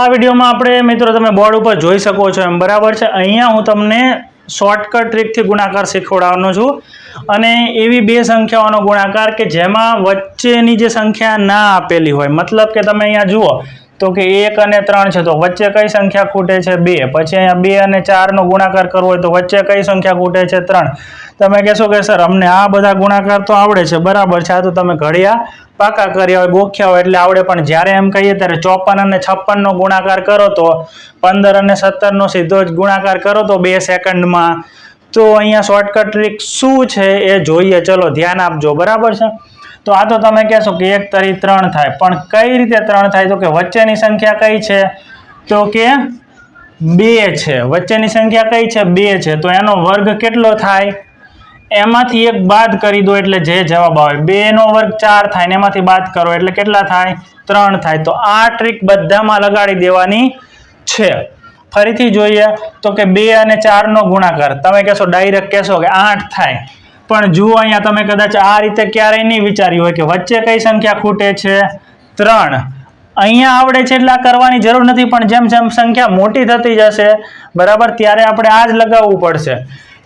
આ વિડીયોમાં આપણે મિત્રો તમે બોર્ડ ઉપર જોઈ શકો છો એમ બરાબર છે. અહીંયા હું તમને શોર્ટકટ ટ્રીકથી ગુણાકાર શીખવાડવાનો છું અને એવી બે સંખ્યાઓનો ગુણાકાર કે જેમાં વચ્ચેની જે સંખ્યા ના આપેલી હોય. મતલબ કે તમે અહીંયા જુઓ તો કે એક અને ત્રણ છે, તો વચ્ચે કઈ સંખ્યા ખૂટે છે? બે. પછી અહીંયા બે અને ચારનો ગુણાકાર કરવો હોય તો વચ્ચે કઈ સંખ્યા ખૂટે છે? ત્રણ. તમે કહેશો કે, સર, અમને આ બધા ગુણાકાર તો આવડે છે. બરાબર છે, આ તો તમે ઘડિયા પાકા કર્યા હોય, ગોખ્યા હોય, એટલે આવડે. પણ જ્યારે એમ કહીએ ત્યારે ચોપન અને છપ્પનનો ગુણાકાર કરો તો પંદર અને સત્તરનો સીધો જ ગુણાકાર કરો તો બે સેકન્ડમાં. તો અહીંયા શોર્ટકટ ટ્રીક શું છે એ જોઈએ. ચલો, ધ્યાન આપજો. બરાબર છે? તો આ તો તમે કહેશો કે એક તરી ત્રણ થાય. પણ કઈ રીતે ત્રણ થાય? તો કે વચ્ચેની સંખ્યા કઈ છે? તો કે બે છે. વચ્ચેની સંખ્યા કઈ છે? બે છે. તો એનો વર્ગ કેટલો થાય? એમાંથી એક બાદ કરી દો એટલે જે જવાબ આવે. બે નો વર્ગ ચાર થાય ને એમાંથી બાદ કરો એટલે કેટલા થાય? ત્રણ થાય. તો આ ટ્રીક બધામાં લગાડી દેવાની છે. ફરીથી જોઈએ તો કે બે અને ચારનો ગુણાકાર. તમે કહેશો, ડાયરેક્ટ કહેશો કે આઠ થાય. પણ જુઓ અહીંયા તમે કદાચ આ રીતે ક્યારેય નહીં વિચાર્યું હોય કે વચ્ચે કઈ સંખ્યા ખૂટે છે? ત્રણ. અહીંયા આવડે છે એટલે કરવાની જરૂર નથી, પણ જેમ જેમ સંખ્યા મોટી થતી જશે, બરાબર, ત્યારે આપણે આ જ લગાવવું પડશે.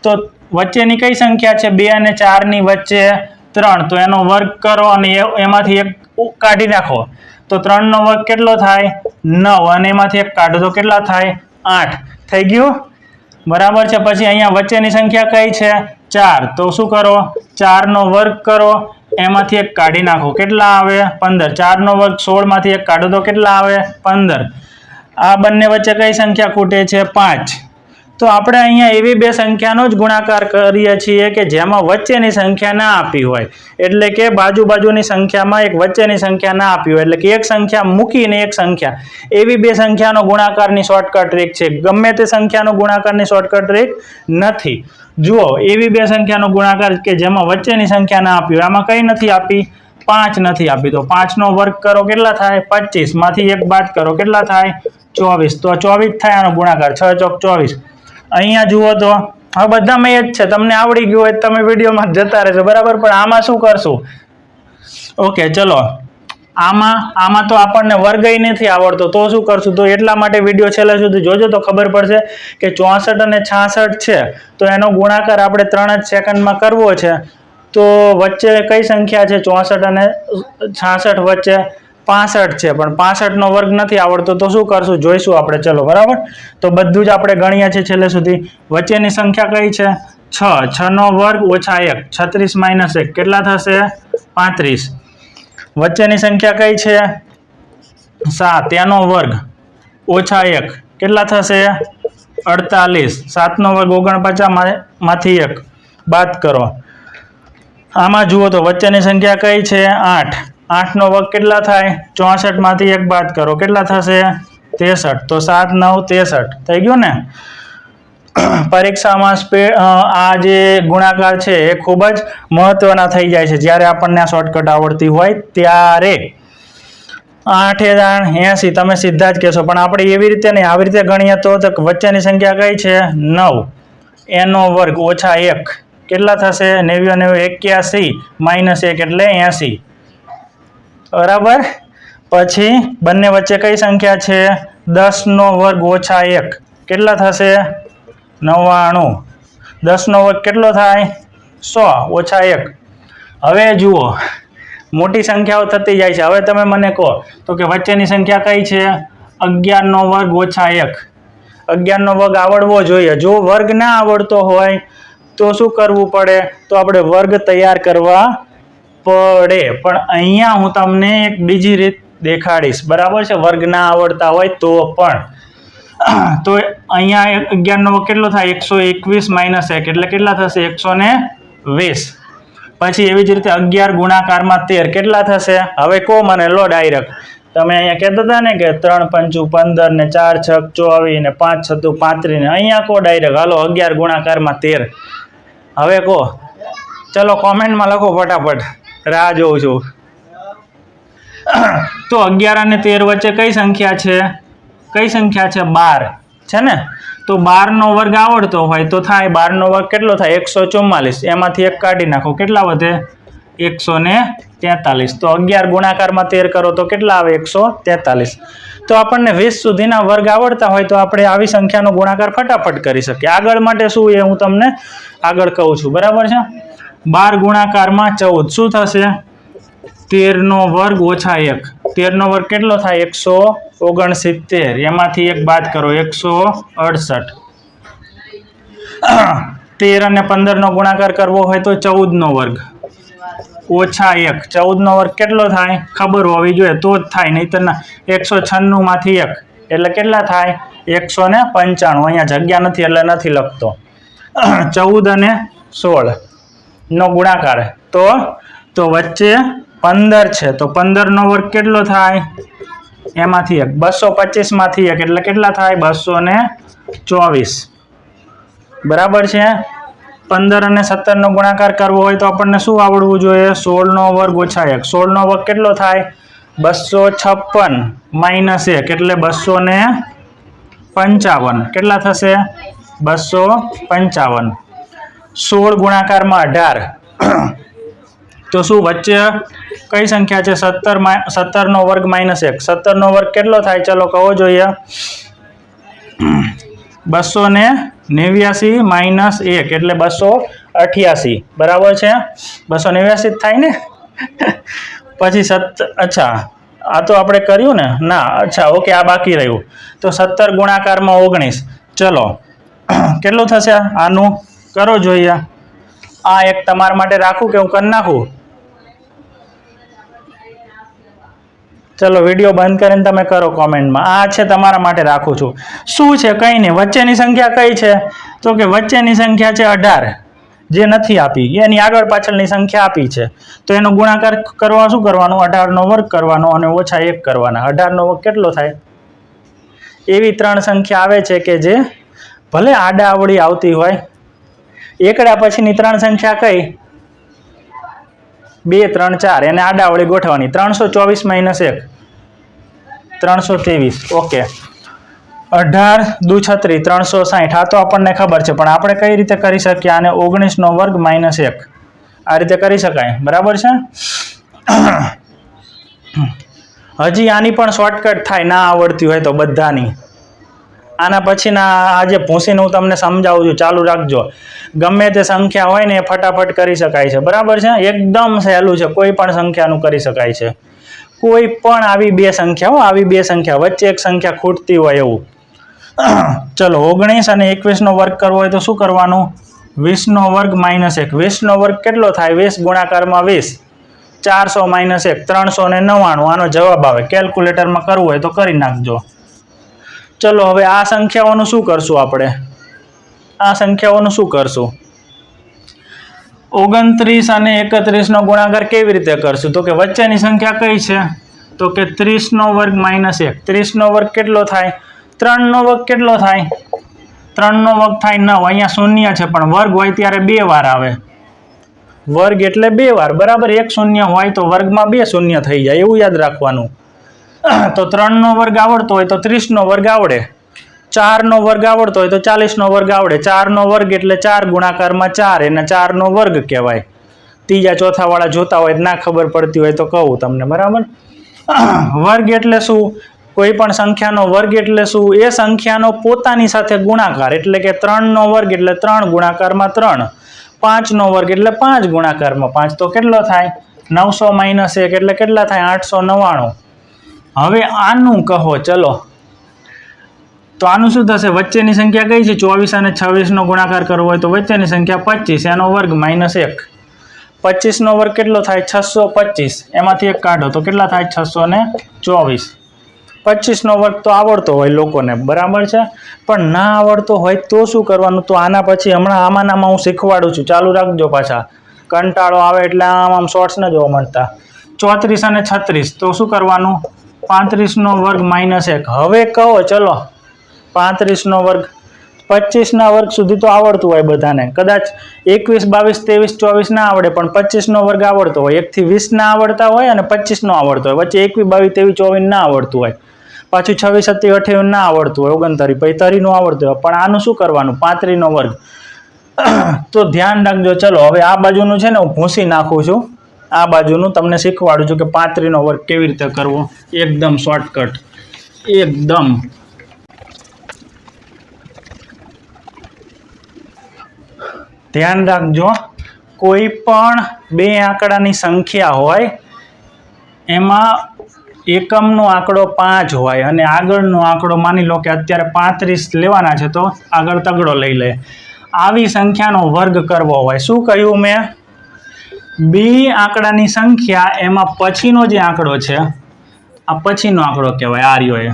તો વચ્ચેની કઈ સંખ્યા છે? બે અને ચારની વચ્ચે ત્રણ. તો એનો વર્ગ કરો અને એમાંથી એક કાઢી નાખો. તો ત્રણનો વર્ગ કેટલો થાય? નવ. અને એમાંથી એક કાઢો. કેટલા થાય? આઠ. થઈ ગયું? બરાબર છે. પછી અહીંયા વચ્ચેની સંખ્યા કઈ છે? ચાર. તો શું કરો? ચારનો વર્ગ કરો. એમાંથી એક કાઢી નાખો. કેટલા આવે? પંદર. ચારનો વર્ગ સોળમાંથી એક કાઢો તો કેટલા આવે? પંદર. આ બંને વચ્ચે કઈ સંખ્યા ખૂટે છે? પાંચ. તો આપણે અહીંયા એવી બે સંખ્યાનો જ ગુણાકાર કરીએ છીએ કે જેમાં વચ્ચેની સંખ્યા ના આપી હોય. એટલે કે બાજુ બાજુની સંખ્યામાં એક વચ્ચેની સંખ્યા ના આપી હોય. એટલે કે એક સંખ્યા મૂકીને એક સંખ્યા. એવી બે સંખ્યાનો ગુણાકારની શોર્ટકટ ટ્રીક છે. ગમે તે સંખ્યાનો ગુણાકારની શોર્ટકટ ટ્રીક નથી. જુઓ, એવી બે સંખ્યાનો ગુણાકાર કે જેમાં વચ્ચેની સંખ્યા ના આપી હોય. આમાં કઈ નથી આપી? પાંચ નથી આપી. તો પાંચનો વર્ગ કરો, કેટલા થાય? પચીસ. માંથી એક બાદ કરો, કેટલા થાય? ચોવીસ. તો ચોવીસ થાય, આનો ગુણાકાર છ ચોક ચોવીસ. અહીંયા જુઓ તો હવે બધામાં એ જ છે, તમને આવડી ગયું હોય તમે વિડીયોમાં જતા રહેશો બરાબર? પણ આમાં શું કરશું? ઓકે, ચલો. આમાં આમાં તો આપણને વર્ગય નથી આવડતો, તો શું કરશું? તો એટલા માટે વીડિયો છેલ્લે સુધી જોજો તો ખબર પડશે કે ચોસઠ અને છાસઠ છે, તો એનો ગુણાકાર આપણે ત્રણ જ સેકન્ડમાં કરવો છે. તો વચ્ચે કઈ સંખ્યા છે? ચોસઠ અને છાસઠ વચ્ચે પાસઠ છે, પણ પાસઠનો વર્ગ નથી આવડતો તો શું કરશું? જોઈશું આપણે. ચલો, બરાબર? તો બધું જ આપણે ગણીએ છીએ છેલ્લે સુધી. વચ્ચેની સંખ્યા કઈ છે? છ. છનો વર્ગ ઓછા એક. છત્રીસ માઇનસ એક. કેટલા થશે? પાંત્રીસ. વચ્ચેની સંખ્યા કઈ છે? સાત. એનો વર્ગ ઓછા એક. કેટલા થશે? અડતાલીસ. સાતનો વર્ગ ઓગણપચાસમાંથી એક. બાદ કરો. આમાં જુઓ તો વચ્ચેની સંખ્યા કઈ છે? આઠ. આઠનો વર્ગ કેટલા થાય? ચોસઠમાંથી એક બાદ કરો. કેટલા થશે? તેસઠ તો સાત, નવ તેસઠ થઈ ગયું ને? પરીક્ષામાં સ્પે આ જે ગુણાકાર છે એ ખૂબ જ મહત્વના થઈ જાય છે. જ્યારે આપણને આ શોર્ટકટ આવડતી હોય ત્યારે. આઠ દાણ એસી. તમે સીધા જ કહેશો. પણ આપણે એવી રીતે નહીં. આવી રીતે ગણીએ તો વચ્ચેની સંખ્યા કઈ છે? નવ. એનો વર્ગ ઓછા એક. કેટલા થશે? નેવ્યો નેવું એક્યાસી. માઇનસ એક એટલે એંસી. બરાબર? પછી બંને વચ્ચે કઈ સંખ્યા છે? દસનો વર્ગ ઓછા એક. કેટલા થશે? નવ્વાણું. દસનો વર્ગ કેટલો થાય? સો. ઓછા એક. હવે જુઓ. મોટી સંખ્યાઓ થતી જાય છે. હવે તમે મને કહો, તો કે વચ્ચેની સંખ્યા કઈ છે? અગિયારનો વર્ગ ઓછા એક. અગિયારનો વર્ગ આવડવો જોઈએ. જો વર્ગ ના આવડતો હોય, તો શું કરવું પડે? તો આપણે વર્ગ તૈયાર કરવા પડે. પણ અહીંયા હું તમને એક બીજી રીત દેખાડીશ. બરાબર છે? વર્ગ ના આવડતા હોય તો પણ. તો અહીંયા અગિયાર અગિયારનો કેટલો થાય? એકસો એકવીસ માઇનસ એક. એટલે કેટલા થશે? એકસો ને વીસ. પછી એવી જ રીતે અગિયાર ગુણાકારમાં તેર. કેટલા થશે? હવે કહો મને, લો ડાયરેક્ટ. તમે અહીંયા કહેતા હતા ને કે ત્રણ પંચું પંદર ને ચાર છક ચોવીસ ને પાંચ છતું પાંત્રીસ ને અહીંયા કહો ડાયરેક્ટ. હાલો, અગિયાર ગુણાકારમાં તેર. હવે કહો. ચલો કોમેન્ટમાં લખો ફટાફટ. રાહ જોઉં છું. તો અગિયાર અને તેર વચ્ચે કઈ સંખ્યા છે? કઈ સંખ્યા છે? બાર. છે ને? તો બારનો વર્ગ આવડતો હોય તો થાય, બારનો વર્ગ કેટલો થાય? એકસો ચુમ્માલીસ. એમાંથી એક કાઢી નાખો. કેટલા વધે? એકસો ને તેતાલીસ. તો અગિયાર ગુણાકારમાં તેર કરો તો કેટલા આવે? એકસો તેતાલીસ. તો આપણને વીસ સુધીના વર્ગ આવડતા હોય તો આપણે આવી સંખ્યાનો ગુણાકાર ફટાફટ કરી શકીએ. આગળ માટે શું એ હું તમને આગળ કહું છું. બરાબર છે? બાર ગુણાકારમાં ચૌદ. શું થશે? તેરનો વર્ગ ઓછા એક. તેરનો વર્ગ કેટલો થાય? એકસો ઓગણસિત્તેર. એમાંથી એક બાદ કરો. એકસો અડસઠ. તેર અને પંદરનો ગુણાકાર કરવો હોય તો ચૌદનો વર્ગ. ઓછા એક. ચૌદનો વર્ગ કેટલો થાય? ખબર હોવી જોઈએ. તો જ થાય. નહીંતર ના, એકસો છન્નુંમાંથી એક. એટલે કેટલા થાય? એકસો ને પંચાણું. અહીંયા જગ્યા નથી એટલે નથી લખતો. ચૌદ અને સોળ. નો ગુણાકાર. તો તો વચ્ચે પંદર છે. તો પંદરનો વર્ગ કેટલો થાય? એમાંથી એક. બસો પચીસમાંથી એક. એટલે કેટલા થાય? બસો ને ચોવીસ. બરાબર છે? પંદર અને સત્તરનો ગુણાકાર કરવો હોય તો આપણને શું આવડવું જોઈએ? સોળનો વર્ગ ઓછા એક. સોળનો વર્ગ કેટલો થાય? બસો છપ્પન માઇનસ એક. એટલે બસો ને પંચાવન. કેટલા થશે? બસો પંચાવન. સોળ ગુણાકારમાં અઢાર. તો શું વચ્ચે કઈ સંખ્યા છે? સત્તર સત્તરનો વર્ગ માઇનસ એક. સત્તરનો વર્ગ કેટલો થાય? ચલો કહો જોઈએ. બસો ને નેવ્યાસી માઇનસ એક એટલે બસો અઠ્યાસી. બરાબર છે? બસો નેવ્યાસી જ થાય ને? પછી સત્ત અચ્છા. આ તો આપણે કર્યું ને? ના, અચ્છા, ઓકે, આ બાકી રહ્યું. તો સત્તર ગુણાકારમાં ઓગણીસ. ચલો. કેટલું થશે? આનું? કરો જોઈએ. આ એક તમારા માટે રાખું કે હું કરી નાખું? ચલો, વીડિયો બંધ કરીને તમે કરો કોમેન્ટમાં. આ છે તમારા માટે રાખું છું. શું છે કંઈ નહીં, વચ્ચેની સંખ્યા કઈ છે? તો કે વચ્ચેની સંખ્યા છે અઢાર, જે નથી આપી. એની આગળ પાછળની સંખ્યા આપી છે. તો એનો ગુણાકાર કરવા શું કરવાનો? અઢારનો વર્ગ કરવાનો અને ઓછા એક કરવાના. અઢારનો વર્ગ કેટલો થાય? એવી ત્રણ સંખ્યા આવે છે કે જે ભલે આડા આવડી આવતી હોય એકડા પછીની ત્રણ સંખ્યા કઈ? બે, ત્રણ, ચાર. એને આડાવળી ગોઠવવાની. ત્રણસો ચોવીસ માઇનસ એક. ત્રણસો ત્રેવીસ. ઓકે. અઢાર, દુ છત્રી, ત્રણસો સાહીઠ આ તો આપણને ખબર છે, પણ આપણે કઈ રીતે કરી શકીએ? આને ઓગણીસનો વર્ગ માઇનસ એક. આ રીતે કરી શકાય. બરાબર છે? હજી આની પણ શોર્ટકટ થાય, ના આવડતી હોય તો બધાની. આના પછીના આજે ભૂંસીને હું તમને સમજાવું છું, ચાલુ રાખજો. ગમે તે સંખ્યા હોય ને એ ફટાફટ કરી શકાય છે. બરાબર છે? એકદમ સહેલું છે. કોઈ પણ સંખ્યાનું કરી શકાય છે. કોઈ પણ આવી બે સંખ્યા હો, આવી બે સંખ્યા. વચ્ચે એક સંખ્યા ખૂટતી હોય એવું. ચલો, ઓગણીસ અને એકવીસનો વર્ગ કરવો હોય તો શું કરવાનું? વીસનો વર્ગ માઇનસ એક. વીસનો વર્ગ કેટલો થાય? વીસ ગુણાકારમાં વીસ. ચારસો માઇનસ એક. ત્રણસો ને નવ્વાણું. આનો જવાબ આવે. કેલ્ક્યુલેટરમાં કરવું હોય તો કરી નાખજો. ચલો, હવે આ સંખ્યાઓનું શું કરશું આપણે? આ સંખ્યાઓનું શું કરશું? ઓગણત્રીસ અને એકત્રીસનો ગુણાકાર કેવી રીતે કરશું? તો કે વચ્ચેની સંખ્યા કઈ છે? તો કે ત્રીસનો વર્ગ માઇનસ એક. ત્રીસનો વર્ગ કેટલો થાય? ત્રણનો વર્ગ કેટલો થાય? ત્રણનો વર્ગ થાય નવ. અહીંયા શૂન્ય છે, પણ વર્ગ હોય ત્યારે બે વાર આવે. વર્ગ એટલે બે વાર. બરાબર, એક શૂન્ય હોય તો વર્ગમાં બે શૂન્ય થઈ જાય. એવું યાદ રાખવાનું. તો ત્રણનો વર્ગ આવડતો હોય તો ત્રીસનો વર્ગ આવડે. ચારનો વર્ગ આવડતો હોય તો ચાલીસનો વર્ગ આવડે. ચારનો વર્ગ એટલે ચાર ગુણાકારમાં ચાર, એને ચારનો વર્ગ કહેવાય. ત્રીજા ચોથાવાળા જોતા હોય ના ખબર પડતી હોય તો કહું તમને, બરાબર? વર્ગ એટલે શું? કોઈ પણ સંખ્યાનો વર્ગ એટલે શું? એ સંખ્યાનો પોતાની સાથે ગુણાકાર, એટલે કે ત્રણનો વર્ગ એટલે ત્રણ ગુણાકારમાં ત્રણ. પાંચનો વર્ગ એટલે પાંચ ગુણાકારમાં પાંચ. તો કેટલો થાય? નવસો માઇનસ એક એટલે કેટલા થાય? આઠસો નવ્વાણું. હવે આનું કહો, ચલો. તો આનું શું થશે? વચ્ચેની સંખ્યા કઈ છે? ચોવીસ અને છવ્વીસનો ગુણાકાર કરવો હોય તો વચ્ચેની સંખ્યા પચીસ, એનો વર્ગ માઇનસ એક. પચીસનો વર્ગ કેટલો થાય? છસો પચીસ. એમાંથી એક કાઢો તો કેટલા થાય? છસો ને ચોવીસ. પચીસનો વર્ગ તો આવડતો હોય લોકોને, બરાબર છે? પણ ના આવડતો હોય તો શું કરવાનું? તો આના પછી હમણાં આમાં નામાં હું શીખવાડું છું. ચાલુ રાખજો પાછા. કંટાળો આવે એટલે આમ આમ શોર્ટ્સ ન જોવા મળતા ચોત્રીસ અને છત્રીસ, તો શું કરવાનું? પાંત્રીસનો વર્ગ માઇનસ એક. હવે કહો, ચલો. પાંત્રીસનો વર્ગ. પચીસના વર્ગ સુધી તો આવડતું હોય બધાને. કદાચ એકવીસ, બાવીસ, ત્રેવીસ, ચોવીસ ના આવડે, પણ પચીસનો વર્ગ આવડતો હોય. એકથી વીસ ના આવડતા હોય અને પચીસનો આવડતો હોય. વચ્ચે એકવીસ, બાવીસ, ત્રેવીસ, ચોવીસ ના આવડતું હોય. પાછું છવ્વીસ સત્તી અઠ્યાવીસ ના આવડતું હોય, ઓગણતરી. પછી તરીનું આવડતું હોય. પણ આનું શું કરવાનું? પાંત્રીનો વર્ગ. તો ધ્યાન રાખજો. ચલો, હવે આ બાજુનું છે ને, હું ભૂંસી નાખું છું. આ બાજુનું તમને શીખવાડું છું કે પાંત્રીનો વર્ગ કેવી રીતે કરવો. એકદમ શોર્ટકટ એકદમ. ધ્યાન રાખજો, કોઈ પણ બે આંકડાની સંખ્યા હોય, એમાં એકમનો આંકડો પાંચ હોય અને આગળનો આંકડો માની લો કે અત્યારે પાંત્રીસ લેવાના છે તો આગળ તગડો લઈ લે. આવી સંખ્યાનો વર્ગ કરવો હોય. શું કહ્યું મેં? બે આંકડાની સંખ્યા એમાં પછીનો જે આંકડો છે, આ પછીનો આંકડો કહેવાય આર્યો એ.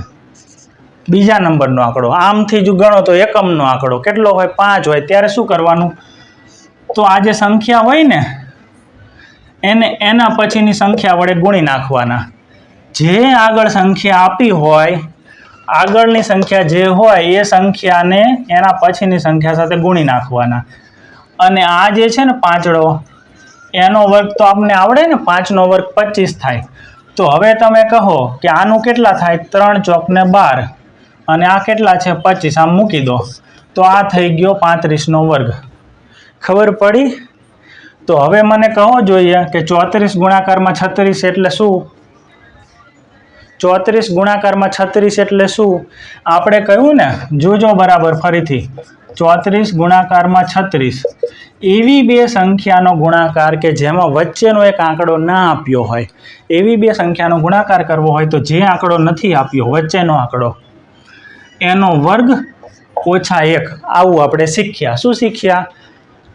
બીજા નંબરનો આંકડો, આમથી જો ગણો તો એકમનો આંકડો, કેટલો હોય? પાંચ હોય. ત્યારે શું કરવાનું? તો આ જે સંખ્યા હોય ને, એને એના પછીની સંખ્યા વડે ગુણી નાખવાના. જે આગળ સંખ્યા આપી હોય, આગળની સંખ્યા જે હોય, એ સંખ્યાને એના પછીની સંખ્યા સાથે ગુણી નાખવાના. અને આ જે છે ને, પાંચડો એનો વર્ગ તો આપણને આવડે ને, પાંચનો વર્ગ પચીસ થાય. તો હવે તમે કહો કે આનું કેટલા થાય? ત્રણ ચોકને બાર. અને આ કેટલા છે? પચીસ. આમ મૂકી દો. તો આ થઈ ગયો પાંત્રીસનો વર્ગ. ખબર પડી? તો હવે મને કહો જોઈએ કે ચોત્રીસ ગુણાકારમાં છત્રીસ એટલે શું? ચોત્રીસ ગુણાકારમાં છત્રીસ એટલે શું? આપણે કહ્યું ને, જોજો બરાબર ફરીથી. ચોત્રીસ ગુણાકારમાં છત્રીસ. એવી બે સંખ્યાનો ગુણાકાર કે જેમાં વચ્ચેનો એક આંકડો ના આપ્યો હોય. એવી બે સંખ્યાનો ગુણાકાર કરવો હોય તો જે આંકડો નથી આપ્યો, વચ્ચેનો આંકડો. એનો વર્ગ ઓછા એક. આવું આપણે શીખ્યા. શું શીખ્યા?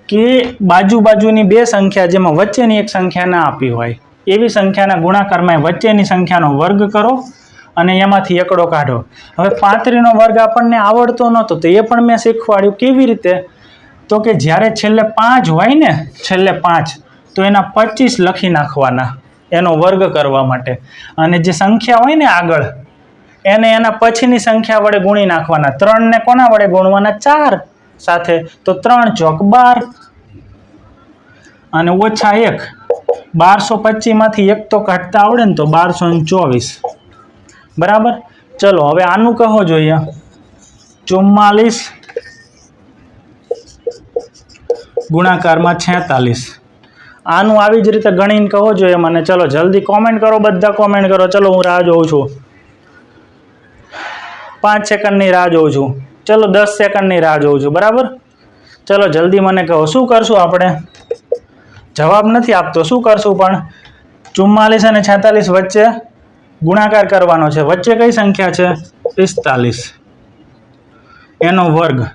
કે બાજુ બાજુની બે સંખ્યા જેમાં વચ્ચેની એક સંખ્યા ના આપી હોય. એવી સંખ્યાના ગુણાકારમાં વચ્ચેની સંખ્યાનો વર્ગ કરો. અને એમાંથી એકડો કાઢો. હવે પાંત્રીનો વર્ગ આપણને આવડતો નહોતો, તો એ પણ મેં શીખવાડ્યું કેવી રીતે? તો કે જ્યારે છેલ્લે પાંચ હોય ને, છેલ્લે પાંચ, તો એના પચીસ લખી નાખવાના, એનો વર્ગ કરવા માટે. અને જે સંખ્યા હોય ને આગળ, એને એના પછીની સંખ્યા વડે ગુણી નાખવાના. ત્રણને કોના વડે ગુણવાના? ચાર સાથે. તો ત્રણ ચોક બાર અને ઓછા એક. બારસો પચીસમાંથી એક તો કાઢતા આવડે ને તો બારસો ચોવીસ. બરાબર? ચલો, હવે આનું કહો જોઈએ. ચુમ્માલીસ ગુણાકારમાં છેતાલીસ. આનું આવી જ રીતે ગણીને કહો જોઈએ મને. ચલો, જલ્દી કોમેન્ટ કરો, બધા કોમેન્ટ કરો. ચલો, હું રાહ જોઉં છું. પાંચ સેકન્ડની રાહ જોઉં છું. ચલો, દસ સેકન્ડની રાહ જોઉં છું. બરાબર? ચલો, જલ્દી મને કહો, શું કરશું આપણે? જવાબ નથી આપતો. શું કરશું પણ? ચુમ્માલીસ અને છેતાલીસ વચ્ચે ગુણાકાર કરવાનો છે. વચ્ચે કઈ સંખ્યા છે? પિસ્તાલીસ. એનો વર્ગ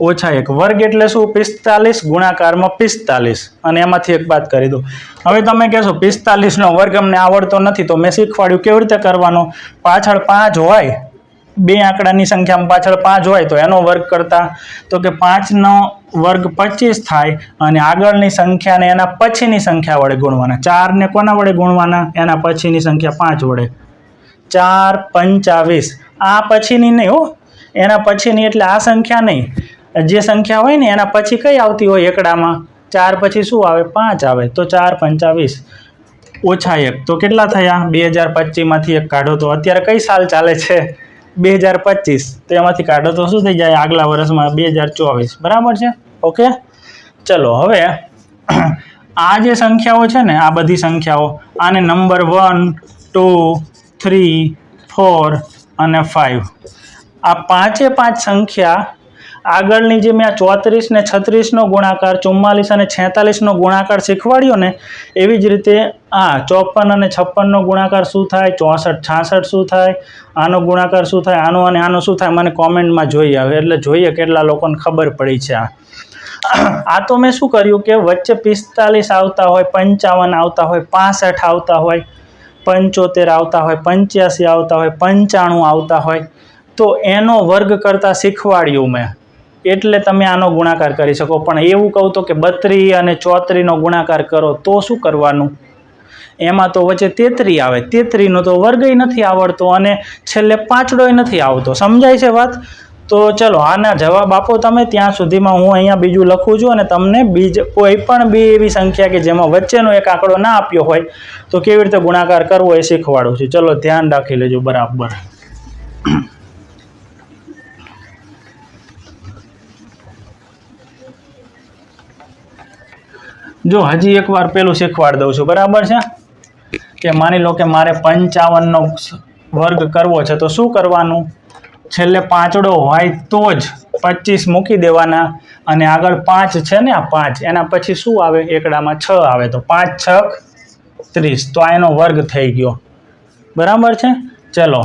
ઓછા એક. વર્ગ એટલે શું? પિસ્તાલીસ ગુણાકારમાં પિસ્તાલીસ. અને એમાંથી એક બાદ કરી દો. હવે તમે કહેશો, પિસ્તાલીસનો વર્ગ અમને આવડતો નથી, તો મેં શીખવાડ્યું કેવી રીતે કરવાનો? પાછળ પાંચ હોય. બે આંકડાની સંખ્યામાં પાછળ પાંચ હોય તો એનો વર્ગ કરતા તો કે પાંચનો વર્ગ પચીસ થાય અને આગળની સંખ્યાને એના પછીની સંખ્યા વડે ગુણવાના. ચારને કોના વડે ગુણવાના? એના પછીની સંખ્યા પાંચ વડે. ચાર પંચાવીસ. આ પછીની નહીં હો. એના પછીની એટલે આ સંખ્યા નહીં. જે સંખ્યા હોય ને એના પછી કઈ આવતી હોય એકડામાં? ચાર પછી શું આવે? પાંચ આવે. તો ચાર પંચાવીસ ઓછા એક. તો કેટલા થયા? બે હજાર પચીસમાંથી એક કાઢો. તો અત્યારે કઈ સાલ ચાલે છે? બે હજાર પચીસ. તો એમાંથી કાઢો તો શું થઈ જાય? આગલા વર્ષમાં બે હજાર ચોવીસ. બરાબર છે? ઓકે? ચલો, હવે આ જે સંખ્યાઓ છે ને, આ બધી સંખ્યાઓ, આને number one, two, three, four અને ફાઇવ આ પાંચે પાંચ સંખ્યા આગળની જે મેં આ ચોત્રીસ ને છત્રીસનો ગુણાકાર, ચુમ્માલીસ અને છેતાલીસનો ગુણાકાર શીખવાડ્યો ને એવી જ રીતે આ ચોપન અને છપ્પનનો ગુણાકાર શું થાય? ચોસઠ, છાસઠ શું થાય? આનો ગુણાકાર શું થાય? આનો અને આનો શું થાય? મને કોમેન્ટમાં જોઈએ આવે. એટલે જોઈએ કેટલા લોકોને ખબર પડી છે આ. આ તો મેં શું કર્યું કે વચ્ચે પિસ્તાલીસ આવતા હોય, પંચાવન આવતા હોય, પાસઠ આવતા હોય, પંચોતેર આવતા હોય, પંચ્યાસી આવતા હોય, પંચાણું આવતા હોય. તો એનો વર્ગ કરતાં શીખવાડ્યું મેં. એટલે તમે આનો ગુણાકાર કરી શકો. પણ એવું કહું તો કે બત્રી અને ચોત્રીનો ગુણાકાર કરો તો શું કરવાનું? એમાં તો વચ્ચે તેત્રી આવે. તેત્રીનો તો વર્ગય નથી આવડતો અને છેલ્લે પાંચડોય નથી આવતો. સમજાય છે વાત? તો ચલો, આના જવાબ આપો તમે. ત્યાં સુધીમાં હું અહીંયા બીજું લખું છું અને તમને બીજ કોઈ પણ બે એવી સંખ્યા કે જેમાં વચ્ચેનો એક આંકડો ના આપ્યો હોય તો કેવી રીતે ગુણાકાર કરવો એ શીખવાડું છું. ચલો, ધ્યાન રાખી લેજો બરાબર. જો હજી એકવાર પેલું શીખવાડી દઉં છું, બરાબર છે? કે માની લો કે મારે પંચાવનનો વર્ગ કરવો છે, તો શું કરવાનું? છેલ્લે પાંચડો હોય તો જ પચીસ મૂકી દેવાના અને આગળ પાંચ છે ને આ પાંચ, એના પછી શું આવે? એકડામાં છ આવે, તો પાંચ છક ત્રીસ. તો આ એનો વર્ગ થઈ ગયો. બરાબર છે? ચલો,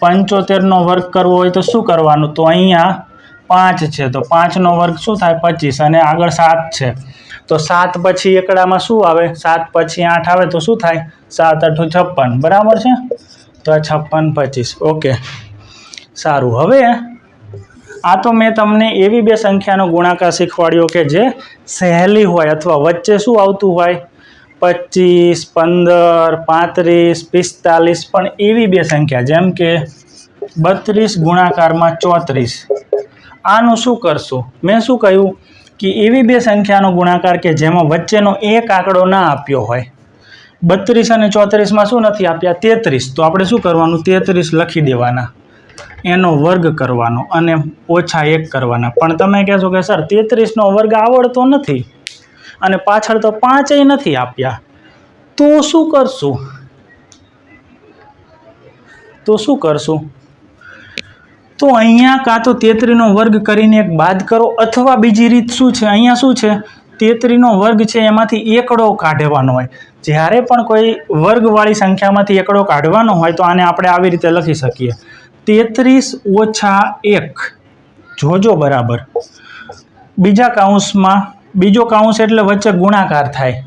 પંચોતેરનો વર્ગ કરવો હોય તો શું કરવાનું? તો અહીંયા પાંચ છે, તો પાંચનો વર્ગ શું થાય? પચીસ. અને આગળ સાત છે. તો સાત પછી એકડામાં શું આવે? સાત પછી આઠ આવે તો શું થાય? સાત અઠું છપ્પન. બરાબર છે? તો આ છપ્પન, પચીસ. ઓકે. સારું. હવે આ તો મેં તમને એવી બે સંખ્યાનો ગુણાકાર શીખવાડ્યો કે જે સહેલી હોય અથવા વચ્ચે શું આવતું હોય? પચીસ, પંદર, પાંત્રીસ, પિસ્તાલીસ, પણ એવી બે સંખ્યા. જેમ કે બત્રીસ ગુણાકારમાં ચોત્રીસ. આનું શું કરશું? મેં શું કહ્યું? કે એવી બે સંખ્યાનો ગુણાકાર કે જેમાં વચ્ચેનો એક આંકડો ના આપ્યો હોય. બત્રીસ અને ચોત્રીસમાં શું નથી આપ્યા? તેત્રીસ. તો આપણે શું કરવાનું? તેત્રીસ લખી દેવાના. એનો વર્ગ કરવાનો અને ઓછા એક કરવાના. પણ તમે કહેશો કે, સર, તેત્રીસનો વર્ગ આવડતો નથી અને પાછળ તો પાંચેય નથી આપ્યા. તો શું કરશું? તો શું કરશું? તો અહીંયા કાં તો તેત્રીનો વર્ગ કરીને એક બાદ કરો, અથવા બીજી રીત શું છે? અહીંયા શું છે? તેત્રીનો વર્ગ છે, એમાંથી એકડો કાઢવાનો હોય. જ્યારે પણ કોઈ વર્ગવાળી સંખ્યામાંથી એકડો કાઢવાનો હોય, તો આને આપણે આવી રીતે લખી શકીએ. તેત્રીસ ઓછા એક. જોજો બરાબર. બીજા કાઉન્સમાં, બીજો કાઉન્સ એટલે વચ્ચે ગુણાકાર થાય.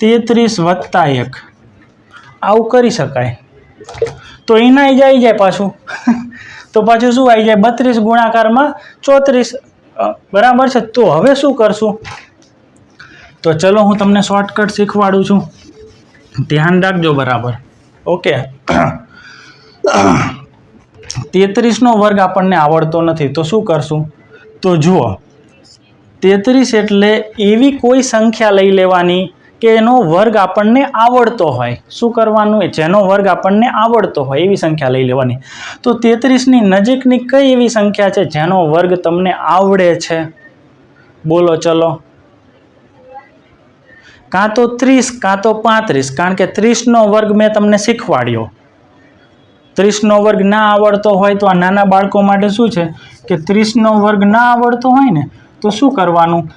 તેત્રીસ વત્તા એક. આવું કરી શકાય. તો એના જ આવી જાય પાછું. તો પાછું શું આવી જાય? બત્રીસ ગુણાકારમાં ચોત્રીસ. બરાબર છે? તો હવે શું કરશું? તો ચલો હું તમને શોર્ટકટ શીખવાડું છું. ધ્યાન રાખજો બરાબર. ઓકે. તેત્રીસનો વર્ગ આપણને આવડતો નથી. તો શું કરશું? તો જુઓ. તેત્રીસ એટલે એવી કોઈ સંખ્યા લઈ લેવાની કે એનો વર્ગ આપણને આવડતો હોય. શું કરવાનું? એ જેનો વર્ગ આપણને આવડતો હોય એવી સંખ્યા લઈ લેવાની. તો તેત્રીસની નજીકની કઈ એવી સંખ્યા છે જેનો વર્ગ તમને આવડે છે? બોલો, ચલો. કાં તો ત્રીસ, કાં તો પાંત્રીસ, કારણ કે ત્રીસનો વર્ગ મેં તમને શીખવાડ્યો. ત્રીસનો વર્ગ ના આવડતો હોય તો આ નાના બાળકો માટે શું છે? કે ત્રીસનો વર્ગ ના આવડતો હોય ને, તો શું કરવાનું?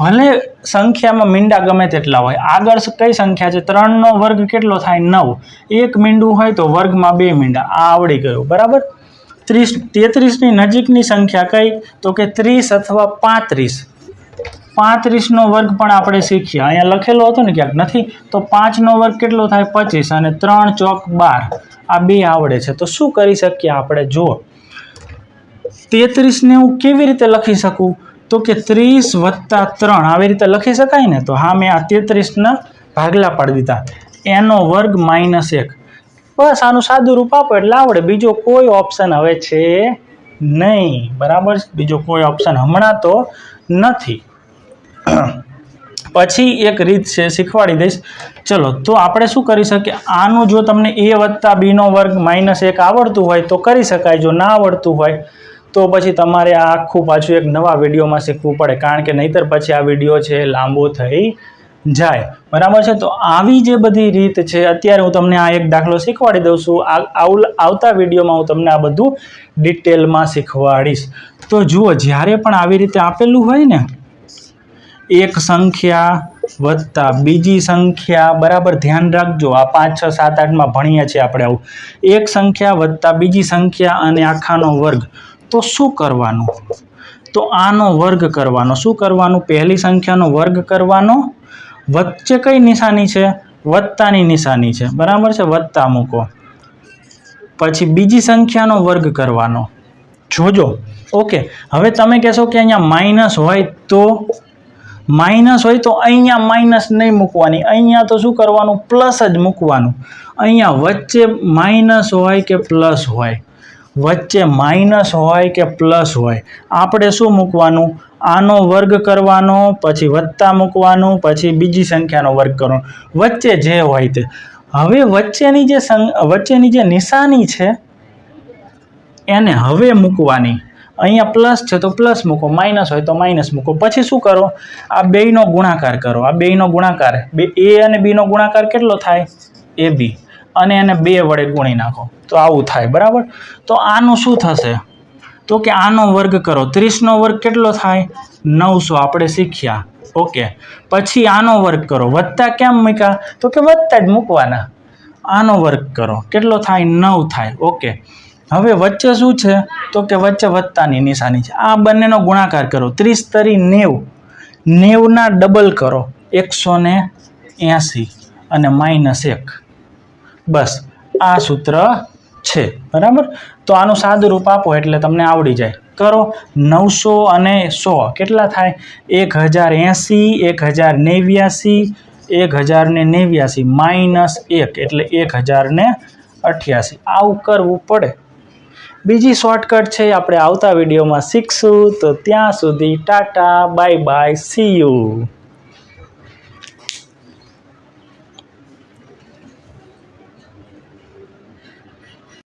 ભલે સંખ્યામાં મીંડા ગમે તેટલા હોય, આગળ કઈ સંખ્યા છે? ત્રણનો વર્ગ કેટલો થાય? નવ. એક મીંડું હોય તો વર્ગમાં બે મીંડા. આ આવડી ગયું. બરાબર? ત્રીસ તેત્રીસની નજીકની સંખ્યા કઈ? તો કે ત્રીસ અથવા પાંત્રીસ. પાંત્રીસનો વર્ગ પણ આપણે શીખ્યા અહીંયા લખેલો હતો ને ક્યાંક? નથી? તો પાંચનો વર્ગ કેટલો થાય? પચીસ. અને ત્રણ ચોક બાર. આ બે આવડે છે. તો શું કરી શકીએ આપણે? જુઓ. તેત્રીસને હું કેવી રીતે લખી શકું? તો કે ત્રીસ વત્તા ત્રણ, આવી રીતે લખી શકાય ને, તો હા, મેં આ તેત્રીસના ભાગલા પાડી દીધા. એનો વર્ગ માઇનસ એક. બસ, આનું સાદું રૂપ આપો એટલે આવડે. બીજો કોઈ ઓપ્શન હવે છે નહીં. બરાબર બીજો કોઈ ઓપ્શન હમણાં તો નથી. પછી એક રીત છે, શીખવાડી દઈશ. ચલો, તો આપણે શું કરી શકીએ? આનું જો તમને એ વત્તા બીનો વર્ગ માઇનસ એક આવડતું હોય તો કરી શકાય. જો ના આવડતું હોય તો પછી તમારે આ આખું પાછું એક નવા વિડીયોમાં શીખવું પડે. કારણ કે નહીતર પછી આ વીડિયો છે લાંબો થઈ જાય. બરાબર છે? તો આવી જે બધી રીત છે, અત્યારે હું તમને આ એક દાખલો શીખવાડી દઉં છું. આવતા વિડીયોમાં હું તમને આ બધું ડિટેલમાં શીખવાડીશ. તો જુઓ, જ્યારે પણ આવી રીતે આપેલું હોય ને, એક સંખ્યા વત્તા બીજી સંખ્યા, બરાબર? ધ્યાન રાખજો. આ પાંચ, છ, સાત, આઠમાં ભણીએ છીએ આપણે આવું. એક સંખ્યા વત્તા બીજી સંખ્યા અને આખાનો વર્ગ. તો શું કરવાનું? તો આનો વર્ગ કરવાનો. શું કરવાનું? પહેલી સંખ્યાનો વર્ગ કરવાનો. વચ્ચે કઈ નિશાની છે? વત્તાની નિશાની છે. બરાબર છે? વત્તા મૂકો. પછી બીજી સંખ્યાનો વર્ગ કરવાનો. જોજો. ઓકે. હવે તમે કહેશો કે અહીંયા માઇનસ હોય તો? માઇનસ હોય તો અહીંયા માઇનસ નહીં મૂકવાની. અહીંયા તો શું કરવાનું? પ્લસ જ મૂકવાનું. અહીંયા વચ્ચે માઇનસ હોય કે પ્લસ હોય? વચ્ચે માઇનસ હોય કે પ્લસ હોય? આપણે શું મૂકવાનું? આનો વર્ગ કરવાનો, પછી વત્તા મૂકવાનું, પછી બીજી સંખ્યાનો વર્ગ કરવાનો. વચ્ચે જે હોય તે. હવે વચ્ચેની જે વચ્ચેની જે નિશાની છે, એને હવે મૂકવાની. અહીંયા પ્લસ છે તો પ્લસ મૂકો, માઇનસ હોય તો માઇનસ મૂકો. પછી શું કરો? આ બેયનો ગુણાકાર કરો. આ બેયનો ગુણાકાર, બે, એ અને બીનો ગુણાકાર કેટલો થાય? એ બી. અને એને બે વડે ગુણી નાખો. તો આવું થાય, બરાબર? તો આનું શું થશે? તો કે આનો વર્ગ કરો. ત્રીસનો વર્ગ કેટલો થાય? નવસો. આપણે શીખ્યા. ઓકે. પછી આનો વર્ગ કરો. વત્તા કેમ મૂક્યા? તો કે વત્તા જ મૂકવાના. આનો વર્ગ કરો. કેટલો થાય? નવ થાય. ઓકે. હવે વચ્ચે શું છે? તો કે વચ્ચે વત્તાની નિશાની છે. આ બંનેનો ગુણાકાર કરો. ત્રીસ તરી નેવ. નેવના ડબલ કરો. એકસો ને એંસી અને માઇનસ એક. બસ, આ સૂત્ર છે, બરાબર? તો આનું સાદું રૂપ આપો એટલે તમને આવડી જાય. કરો, નવસો અને સો, કેટલા થાય? એક હજાર એંસી, એક હજાર નેવ્યાસી, એક હજાર ને નેવ્યાસી માઇનસ એક, એટલે એક હજાર ને અઠ્યાસી. આવું કરવું પડે. બીજી શોર્ટકટ છે, આપણે આવતા વિડીયોમાં શીખશું. તો ત્યાં સુધી tata, bye bye see you